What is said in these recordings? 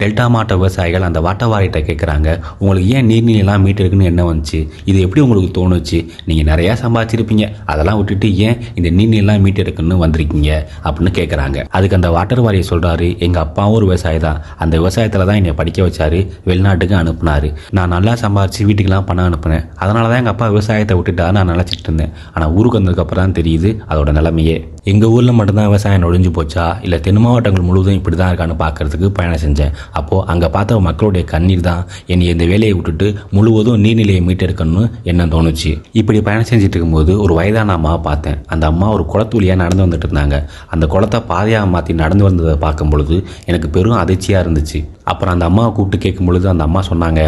Delta மாவட்ட விவசாயிகள் அந்த வாட்டவாரிட்ட கேட்குறாங்க உங்களுக்கு ஏன் நீர்நிலையெல்லாம் மீட்டருக்குன்னு என்ன வந்துச்சு? இது எப்படி உங்களுக்கு தோணுச்சு? நீங்கள் நிறையா சம்பாதிச்சிருப்பீங்க. அதெல்லாம் விட்டுட்டு ஏன் இந்த நீர்நிலையெல்லாம் மீட்டெடுக்குன்னு வந்திருக்கீங்க? அப்படின்னு கேட்குறாங்க அதுக்கு அந்த வாட்டர் வாரியை சொல்கிறாரு எங்கள் அப்பாவும் ஒரு விவசாயி தான். அந்த விவசாயத்தில் தான் என்னை படிக்க வச்சாரு. வெளிநாட்டுக்கு அனுப்புனாரு. நான் நல்லா சம்பாதிச்சு வீட்டுக்கெல்லாம் பணம் அனுப்புனேன். அதனால தான் எங்கள் அப்பா விவசாயத்தை விட்டுட்டா நான் நினச்சிட்டு இருந்தேன். ஆனால் ஊருக்கு வந்ததுக்கப்புறம் தான் தெரியுது அதோட நிலைமையே. எங்கள் ஊரில் மட்டும்தான் விவசாயம் நொழிஞ்சு போச்சா? இல்லை தென் மாவட்டங்கள் முழுவதும் இப்படி தான் இருக்கான்னு பார்க்கறதுக்கு பயணம் செஞ்சேன். அப்போது அங்கே பார்த்த மக்களுடைய கண்ணீர் தான் என்னை இந்த வேலையை விட்டுட்டு முழுவதும் நீர்நிலையை மீட்டெடுக்கணும்னு என்ன தோணுச்சு. இப்படி பயணம் செஞ்சுட்டு இருக்கும்போது ஒரு வயதான அம்மாவை பார்த்தேன். அந்த அம்மா ஒரு குளத்து வழியாக நடந்து வந்துட்டு இருந்தாங்க. அந்த குளத்தை பாதையாக மாற்றி நடந்து வந்ததை பார்க்கும் பொழுது எனக்கு பெரும் அதிர்ச்சியாக இருந்துச்சு. அப்புறம் அந்த அம்மாவை கூப்பிட்டு கேட்கும் பொழுது அந்த அம்மா சொன்னாங்க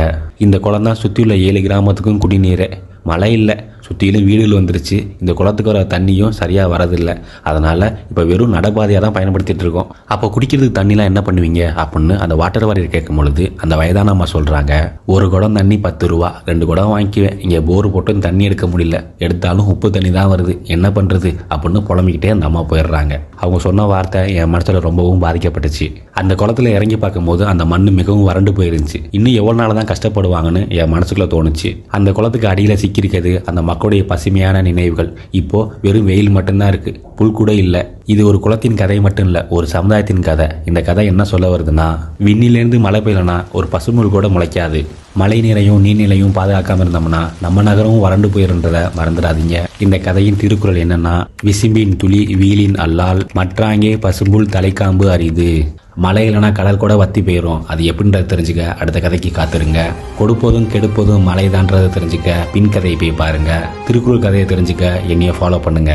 இந்த குளம் தான் சுற்றியுள்ள ஏழு கிராமத்துக்கும் குடிநீரை. மழை இல்லை. சுற்றிலும் வீடுகள் வந்துருச்சு. இந்த குளத்துக்கு வர தண்ணியும் சரியாக வரதில்லை. அதனால் இப்போ வெறும் நடைபாதையாக தான் பயன்படுத்திட்டு இருக்கோம். அப்போ குடிக்கிறதுக்கு தண்ணிலாம் என்ன பண்ணுவீங்க? அப்படின்னு அந்த வாட்டர் வாரியர் கேட்கும் பொழுது அந்த வயதான அம்மா சொல்கிறாங்க ஒரு குடம் தண்ணி பத்து ரூபா ரெண்டு குடம் வாங்கிக்குவேன். இங்கே போர் போட்டு தண்ணி எடுக்க முடியல. எடுத்தாலும் உப்பு தண்ணி தான் வருது. என்ன பண்ணுறது அப்படின்னு புலம்பிக்கிட்டே அந்த அம்மா போயிடுறாங்க. அவங்க சொன்ன வார்த்தை என் மனசில் ரொம்பவும் பாதிக்கப்பட்டுச்சு. அந்த குளத்துல இறங்கி பார்க்கும்போது அந்த மண் மிகவும் வறண்டு போயிருந்துச்சு. இன்னும் எவ்வளோ நாள் தான் கஷ்டப்படுவாங்கன்னு என் மனசுக்குள்ள தோணுச்சு. அந்த குளத்துக்கு அடியில் சிக்கியிருக்கிறது. அந்த மக்களுடைய பசுமையான நினைவுகள் இப்போ வெறும் வெயில் மட்டும்தான் இருக்கு. புல் கூட இல்லை. இது ஒரு குளத்தின் கதை மட்டும் இல்லை ஒரு சமுதாயத்தின் கதை. இந்த கதை என்ன சொல்ல வருதுன்னா விண்ணிலேருந்து மழை பெய்யலனா ஒரு பசுமுள் கூட முளைக்காது. மழை நீரையும் நீர்நிலையும் பாதுகாக்காம இருந்தோம்னா நம்ம நகரமும் வறண்டு போயிருன்றதை மறந்துடாதீங்க. இந்த கதையின் திருக்குறள் என்னன்னா விசும்பின் துளி வீலின் அல்லால் மற்றாங்கே பசும்புல் தலைக்காம்பு அறிது மழை இல்லைனா கடல் கூட வத்தி போயிடும் அது எப்படின்றது தெரிஞ்சுக்க அடுத்த கதைக்கு காத்துருங்க. கொடுப்பதும் கெடுப்பதும் மழைதான்றதை தெரிஞ்சுக்க பின் கதையை போய் பாருங்க. திருக்குறள் கதையை தெரிஞ்சுக்க என்னைய ஃபாலோ பண்ணுங்க.